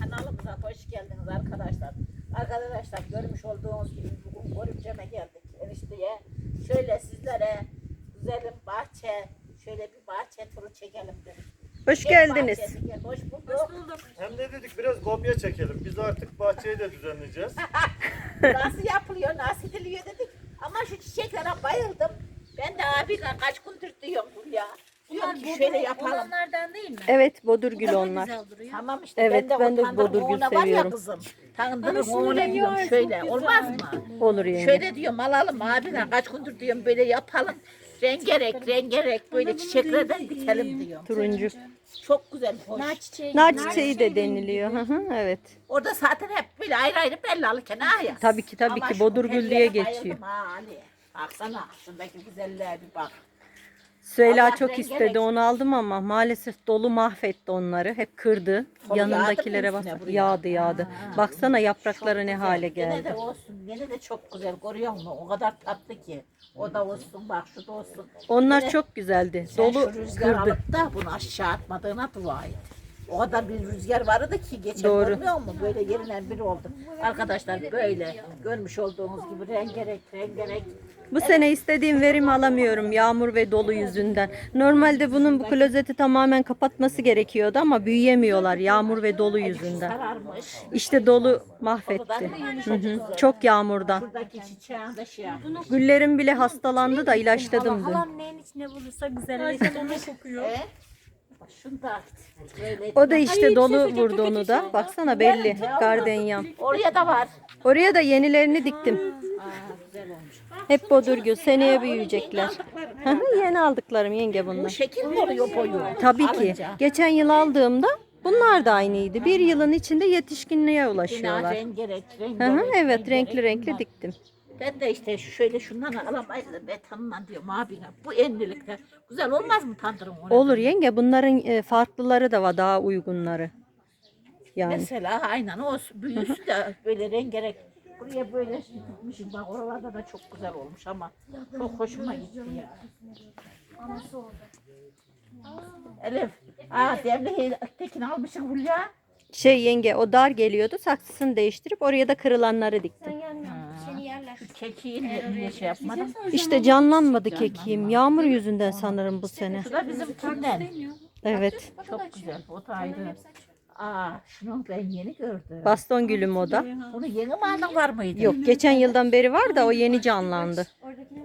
kanalımıza hoş geldiniz arkadaşlar. Arkadaşlar görmüş olduğunuz gibi bugün Gorümcem'e geldik enişteye. Şöyle sizlere güzelim bahçe, şöyle bir bahçe turu çekelim dedik. Hoş Gel geldiniz. bahçesi gel, Hoş bulduk. Hem de dedik biraz kopya çekelim. Biz artık bahçeyi de düzenleyeceğiz. Nasıl yapılıyor, nasıl ediliyor dedik. Ama şu çiçeklere bayıldım. Ben de abiyle kaç gündür diyorum buraya. Diyorum ki şöyle yapalım. Olanlardan değil mi? Evet bodur gül onlar. güzel duruyor. Tamam işte Evet, ben de var ya seviyorum. kızım. Şunun oğuna diyorum şöyle olmaz mı? Olur yenge. Şöyle diyorum alalım abine kaç gündür diyorum böyle yapalım. Rengerek rengerek böyle çiçeklerden dikelim diyorum. Turuncu. Çok güzel hoş. Nar çiçeği. Nar çiçeği de deniliyor. Hı hı, evet. Orada zaten hep böyle ayrı ayrı belli alırken ha ya. Tabii ki, tabii Ama ki, şu bodurgül tellere diye bayıldım geçiyor. Ha Ali. Baksana şundaki güzelliğe bir bak. Süheyla Allah çok rengarenk. istedi onu aldım ama maalesef dolu mahvetti onları. Hep kırdı. Tabii Yanındakilere yağdı mı bas. üstüne buraya? Yağdı yağdı. Baksana yaprakları ne hale Gene de geldi. olsun. Gene de çok güzel. Görüyor musun? O kadar tatlı ki. O da olsun bak şu da olsun. Onlar çok güzeldi. Sen Dolu şu rüzgar kırdı. alıp da bunu aşağı atmadığına dua et. O kadar bir rüzgar vardı ki geçen Doğru. görmüyor musun? Böyle yerinden biri oldu. Arkadaşlar böyle görmüş olduğunuz gibi rengerek rengerek. Bu sene istediğim verimi alamıyorum yağmur ve dolu yüzünden. Normalde bunun bu klozeti tamamen kapatması gerekiyordu ama büyüyemiyorlar yağmur ve dolu yüzünden. İşte dolu mahvetti. Hı hı. Çok yağmurdan. Güllerim bile hastalandı da ilaçladım dün. Halam neyin içine bulursa güzelleşir. Ona kokuyor. Şunu da böyle. O da işte dolu vurdu onu da. Baksana belli. Gardenya. Oraya da var. Oraya da yenilerini diktim. Aa, güzel olmuş. Hep bodurgül. Seneye büyüyecekler. Yeni aldıklı yenge Bu bunlar. şekil mi oluyor boyu? Tabii ki. Alınca. Geçen yıl aldığımda bunlar da aynıydı. Bir yılın içinde yetişkinliğe ulaşıyorlar. rengerek, Hı rengerek, hı, evet renkli renkli diktim. Ben de işte şöyle şundan alamayız betanından diyorum abine. Bu enlilikte güzel olmaz mı tandırın onu? Olur yenge bunların e, farklıları da var daha uygunları. Yani Mesela aynen o büyüsü de böyle rengerek. Buraya böyle tutmuşum bak oralarda da çok güzel olmuş ama çok hoşuma gitti ya. Elif, aa devli tekin almışsın Hülya. şey yenge o dar geliyordu saksısını değiştirip oraya da kırılanları diktim. Seni yerler. Şu kekiği niye, şey yapmadın? İşte canlanmadı kekiğim. Yağmur yüzünden sanırım bu sene. Şu da bizimkinden. Evet. Çok güzel, o da ayrı. Aa, şunu ben yeni gördüm. Baston gülüm o da. Bunu yeni mi aldın var mıydı? Yok geçen yıldan beri var da o yeni canlandı.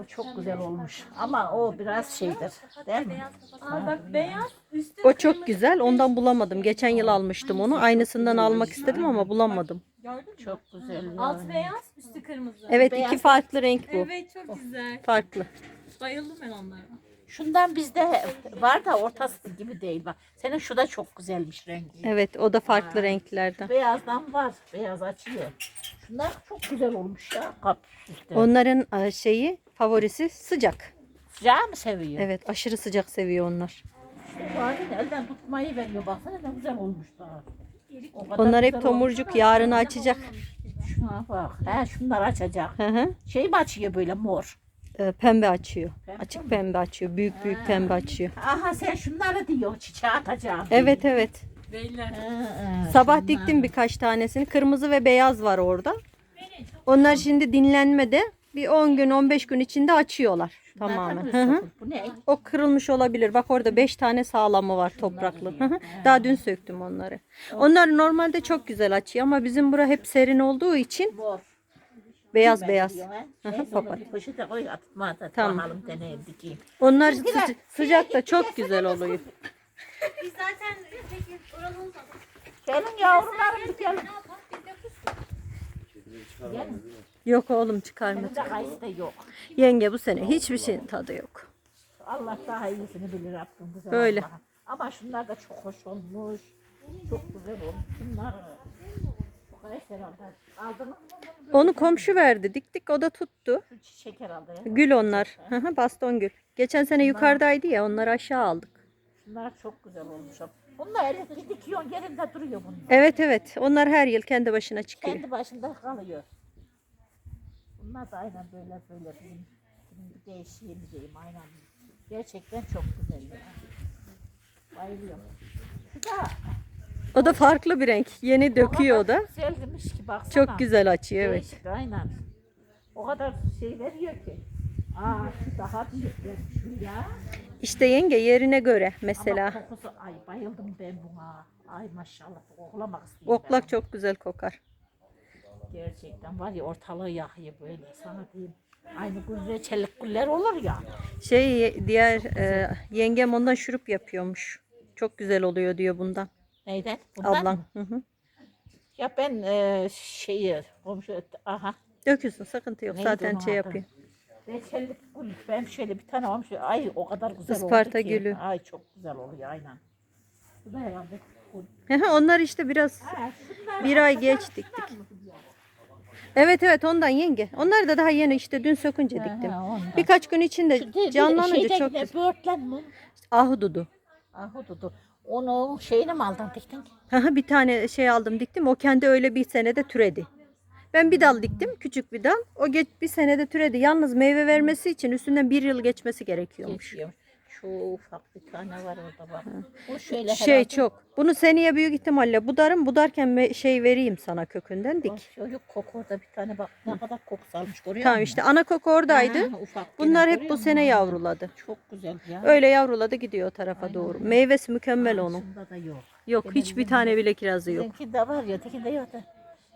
O çok güzel olmuş. Ama o biraz şeydir. Değil mi? Aa bak beyaz üstü O çok güzel. Ondan bulamadım. Geçen yıl almıştım onu. Aynısından almak istedim ama bulamadım. gördün mü? Çok güzel. Alt beyaz üstü kırmızı. Evet iki farklı renk bu. Evet çok güzel. Farklı. Bayıldım ben onlara. Şundan bizde var da ortası gibi değil bak. Senin şu da çok güzelmiş rengi. Evet o da farklı renklerden. Beyazdan var. Beyaz açıyor. Şunlar çok güzel olmuş ya. Kap üstte. Onların e, şeyi favorisi sıcak. Sıcağı mı seviyor? Evet aşırı sıcak seviyor onlar. Şu halini elden tutmayı veriyor. Baksana ne güzel olmuş daha. O kadar Onlar hep güzel tomurcuk yarını açacak. olmuş. Şuna bak. He şunlar açacak. Hı hı. Şey mi açıyor böyle mor? E, Pembe açıyor. Pembe Açık pembe açıyor. Büyük büyük pembe açıyor. Aha sen şunları diyor çiçeğe atacağım. Evet evet. Beyler. Sabah şunlar. diktim birkaç tanesini. Kırmızı ve beyaz var orada. Onlar şimdi dinlenmede bir 10 gün 15 gün içinde açıyorlar tamamen. Hı hı. Bu ne? O kırılmış olabilir. Bak orada 5 tane sağlamı var topraklı. Hı hı. Daha dün söktüm onları. Onlar normalde çok güzel açıyor ama bizim bura hep serin olduğu için Mor. Beyaz Ben beyaz. diyorum, he. Hı hı, Neyse, papatya. onu bir poşete koy atma da Tamam. bakalım deneyim dikeyim. Onlar sıca- sıcakta çok güzel oluyor. Biz zaten peki Gelin yavrularım gelin. Gelin. Yok oğlum çıkarma. Benim de kayısı da yok. Yenge bu sene hiçbir şeyin tadı yok. Allah daha iyisini bilir Rabbim güzel Öyle. Allah'ım. Ama şunlar da çok hoş olmuş. Çok güzel olmuş. Şunlar bu kadar herhalde. Aldınız mı? Onu komşu verdi. Diktik o da tuttu. Çiçek herhalde. ya. Gül onlar. Hı hı, Baston gül. Geçen sene yukarıdaydı ya onları aşağı aldık. Şunlar çok güzel olmuş. Bunlar bir dikiyorsun yerinde duruyor bunlar. Evet evet. Onlar her yıl kendi başına çıkıyor. Kendi başında kalıyor. Bunlar da aynen böyle böyle bizim, bizim bir değişiğimiz diyeyim aynen. Gerçekten çok güzel ya. Bayılıyorum. Şu da O da farklı bir renk. Yeni döküyor o da. Güzel demiş ki baksana. Çok güzel açıyor evet. Değişik, aynen. O kadar şey veriyor ki. Aa şu daha büyük şu ya. İşte yenge yerine göre mesela. Ama kokusu ay bayıldım ben buna. Ay maşallah koklamak istiyorum. Oklak çok güzel kokar. Gerçekten var ya ortalığı yakıyor böyle sana diyeyim. Aynı gül reçellik güller olur ya. Şey diğer e, yengem ondan şurup yapıyormuş. Çok güzel oluyor diyor bundan. Neyden? Bundan Ablam. mı? Hı hı. Ya ben e, şeyi komşu aha Dökülsün sıkıntı yok. Neydi Zaten onun şey adı? yapıyor. reçellik gül. Ben şöyle bir tane almış. Ay o kadar güzel Isparta oldu ki. gülü. Ay çok güzel oluyor aynen. Bu da herhalde gül. Onlar işte biraz Ha, şunlar bir ay geç diktik. şunlar mı güzel? Evet evet ondan yenge. Onlar da daha yeni işte dün sökünce diktim. Ha, ondan. Birkaç gün Şu içinde de- canlanınca şeyden çok ne, güzel. Böğürtlen mi? Ahududu. Ahududu. Onu şeyini mi aldın diktin? Hı bir tane şey aldım diktim. O kendi öyle bir senede türedi. Ben bir dal diktim. Küçük bir dal. O geç bir senede türedi. Yalnız meyve vermesi için üstünden bir yıl geçmesi gerekiyormuş. Geçiyor. Şu ufak bir tane var orada bak. Bu şöyle Şey herhalde- çok. Bunu seneye büyük ihtimalle budarım. Budarken me- şey vereyim sana kökünden dik. Çocuk koku orada bir tane bak ne kadar koku salmış görüyor Tamam musun? işte ana koku oradaydı. Ha, ufak gene, Bunlar hep görüyor bu musun? sene yavruladı. Çok güzel ya. Öyle yavruladı gidiyor o tarafa doğru. Meyvesi mükemmel onun. Da yok. Yok hiçbir tane bile kirazı yok. Bizimkinde var ya ötekinde yok da.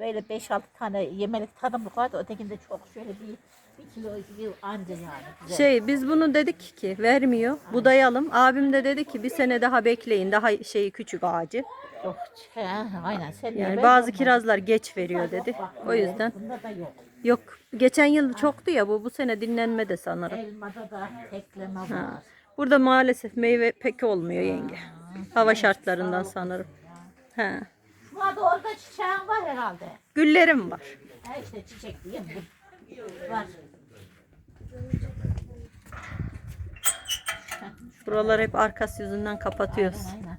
Böyle 5-6 tane yemelik tadımlık vardı. Ötekinde çok şöyle bir, bir kilo iki kilo anca yani. Güzel. Şey biz bunu dedik ki vermiyor. Budayalım. Abim de dedi ki bir sene daha bekleyin. Daha şeyi küçük ağacı. Çok, he, aynen. Sen Yani bazı kirazlar geç veriyor dedi. O yüzden Bunda da yok. yok. Geçen yıl çoktu ya bu bu sene dinlenmede sanırım. Elmada da tekleme var. Burada maalesef meyve pek olmuyor yenge. Hava şartlarından sanırım. He. Şuna da orada çiçeğin var herhalde. Güllerim var. Ha işte çiçek diyeyim? Var. Buralar hep arkası yüzünden kapatıyoruz. Aynen aynen.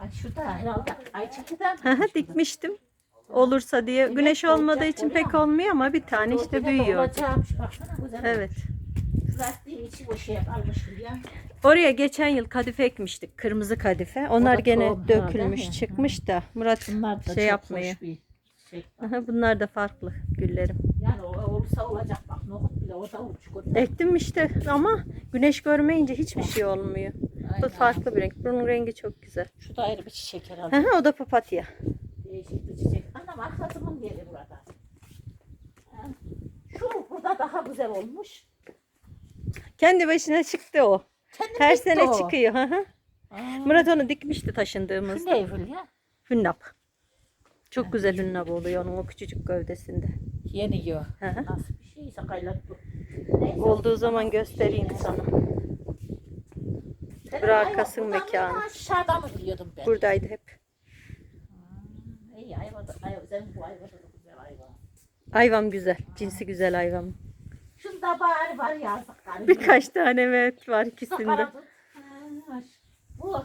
Ay şu da herhalde hı, Dikmiştim. Olursa diye. Güneş olmadığı için pek olmuyor ama bir tane işte büyüyor. Evet. Şey. Oraya geçen yıl kadife ekmiştik. Kırmızı kadife. Onlar gene tohum dökülmüş çıkmış da. Murat Bunlar da şey bir şey. Aha, bunlar da farklı güllerim. Yani o olursa olacak bak nohut bile o da uçuk. Ektim işte ama güneş görmeyince hiçbir şey olmuyor. Bu Aynen. farklı bir renk. Bunun rengi çok güzel. Şu da ayrı bir çiçek herhalde. Aha, o da papatya. Değişik bir çiçek. Anam arkasının yeri burada. Şu burada daha güzel olmuş. Kendi başına çıktı o. Kendi Her sene o. çıkıyor. hı hı. Aa, Murat onu dikmişti taşındığımızda. ne ya? Hünnap. Çok güzel hünnap oluyor onun o küçücük gövdesinde. Yeni yiyor. Hı hı. Nasıl kaylat bu. Neyse. Olduğu zaman göstereyim sana. Buradan mekanı. Aşağıda mı biliyordum ben? Buradaydı hep. İyi ayva da, ayva, senin bu ayva da güzel ayva. Hayvan güzel. Cinsi güzel hayvan. Şunda bari var yazdıkları. Birkaç tane evet var ikisinde. Sakaradı. Ha, Bu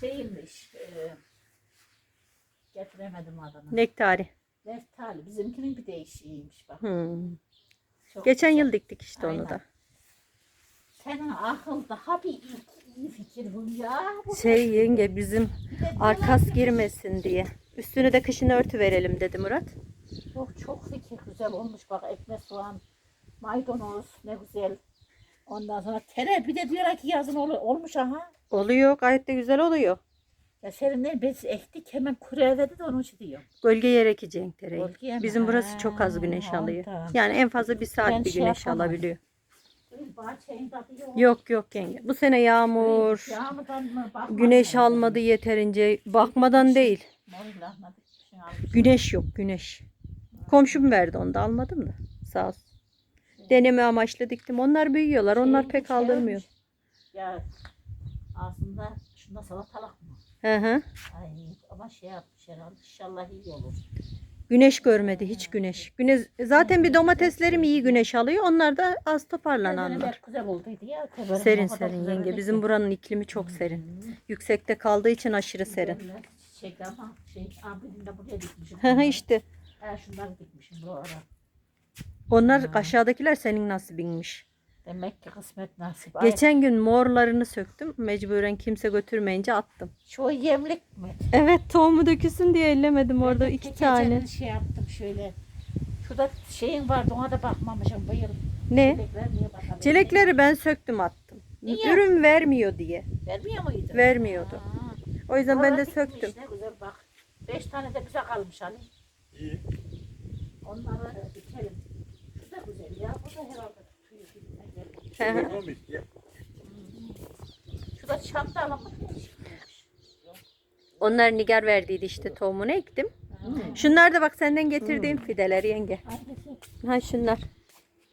şeymiş. E, getiremedim adını. Nektari. Leftali. Bizimkinin bir değişiğiymiş bak. Hmm. Çok Geçen güzel. yıl diktik işte onu Aynen. da. Senin akıl daha bir iyi fikir bu ya. Bu Şey yenge bizim arkas girmesin diye. Üstüne de kışın örtü verelim dedi Murat. Çok çok fikir güzel olmuş bak ekmek soğan, maydanoz ne güzel. Ondan sonra tere bir de diyorlar ki yazın ol, olmuş aha. Oluyor gayet de güzel oluyor. Ya serinler biz ektik hemen kurevedi de onun için diyorum. Gölge yer ekeceksin tereyi. Gölgeye mi? Bizim burası çok az Ha, güneş alıyor. ondan. Yani en fazla bir saat Ben bir şey güneş yapamam. alabiliyor. Bir bahçenin tadı yok. Yok yok yenge. Bu sene yağmur, Yağmurdan mı bakmadım güneş almadı yeterince. Bakmadan değil. Şey almış. Güneş yok güneş. Komşum verdi onu da almadım da. Sağ olsun. Deneme amaçlı diktim. Onlar büyüyorlar. Onlar Şey, pek şey aldırmıyor. Ya aslında şunda salatalık? Hı hı. Ay ama şey yapmış herhalde inşallah iyi olur. Güneş görmedi hiç güneş. Güneş zaten bir domateslerim iyi güneş alıyor. Onlar da az toparlananlar. Neler güzel olduydu ya. teberim Serin serin güzel yenge. oldu Bizim buranın iklimi çok serin. Yüksekte kaldığı için aşırı serin. Güzeller, Çiçek ama şey abinin de buraya dikmişim. Hı hı işte. Ha şunları dikmişim bu ara. Onlar aşağıdakiler senin nasibinmiş. Demek ki kısmet nasip. Ay, Geçen gün morlarını söktüm. Mecburen kimse götürmeyince attım. Şu yemlik mi? Evet tohumu dökülsün diye ellemedim orada de iki gecenin tane. şey yaptım şöyle. Şurada şeyin vardı ona da bakmamışım bu yıl. Ne? Çilekler niye? Çilekleri ben söktüm attım. Niye? Ürün vermiyor diye. Vermiyor muydu? Vermiyordu. Ha. O yüzden ben de Oralar bitmiş, söktüm. Ne güzel bak. Beş tane de bize kalmış Ali. İyi. Onları dikelim. Şu da güzel ya. Bu da herhalde geldi. Şöyle komik. Şu da çantalı mı? Onlar Nigar verdiydi işte tohumunu ektim. Şunlar da bak senden getirdiğim fideler yenge. Ha şunlar.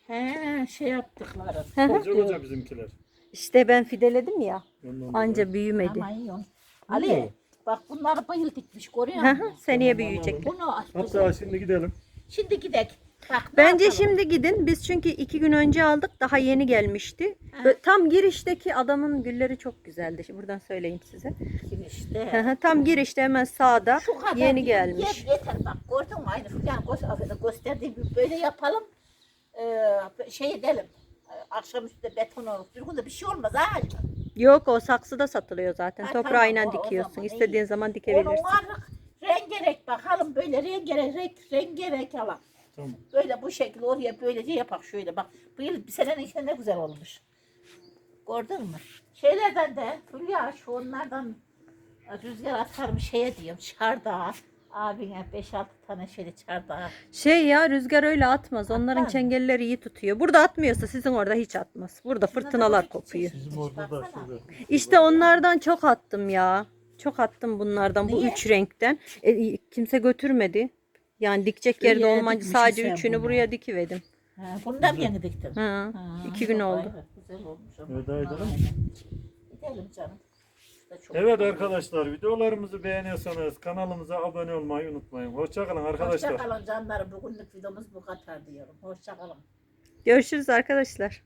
He şey yaptıkları. Koca koca bizimkiler. İşte ben fideledim ya. Ondan Anca büyümedi. Ama iyi on. Ali bak bunları bayıl dikmiş görüyor musun? Seneye büyüyecek. Bunu Hatta şimdi gidelim. şimdi gidek. Bak Bence yapalım? şimdi gidin. Biz çünkü iki gün önce aldık. Daha yeni gelmişti. Bö- Tam girişteki adamın gülleri çok güzeldi. Şimdi Buradan söyleyeyim size. Kim Hı işte. hı, Tam girişte hemen sağda Şu kadar yeni gelmiş. Yeter, yeter bak gördün mü aynı falan affedin, gösterdiği böyle yapalım. Ee, şey edelim. Ee, Akşamüstü beton olur. Bir şey olmaz ha. Yok o saksıda satılıyor zaten. Ha, Toprağıyla tamam, o- o dikiyorsun. zaman iyi. İstediğin zaman Onun dikebilirsin. varlık rengerek bakalım böyle rengerek rengerek alalım. Tamam. Böyle bu şekilde oraya böylece yapak şöyle bak. Bu yıl bir senenin içinde ne güzel olmuş. Gördün mü? Şeylerden de Hülya şu onlardan rüzgar atarmış şeye diyorum çardağa. Abine 5-6 tane şöyle çardağa. Şey ya rüzgar öyle atmaz. Onların Atar mı? çengelleri iyi tutuyor. Burada atmıyorsa sizin orada hiç atmaz. Burada fırtınalar kopuyor. Bizim orada da Baksana. şurada. İşte onlardan çok attım ya. Çok attım bunlardan bu Niye? üç renkten. E, kimse götürmedi. Yani dikecek yerde Şuraya olmayınca dikmişsin sadece sen üçünü bunu. buraya dikiverdim. Ha, bunu da mı yeni diktin? Hı, Ha, iki gün oldu. Güzel olmuş ama. Veda edelim. Aynen. Gidelim canım. Çok Evet arkadaşlar videolarımızı beğeniyorsanız kanalımıza abone olmayı unutmayın. Hoşçakalın arkadaşlar. Hoşça kalın canlarım. Bugünlük videomuz bu kadar diyorum. Hoşça kalın. Görüşürüz arkadaşlar.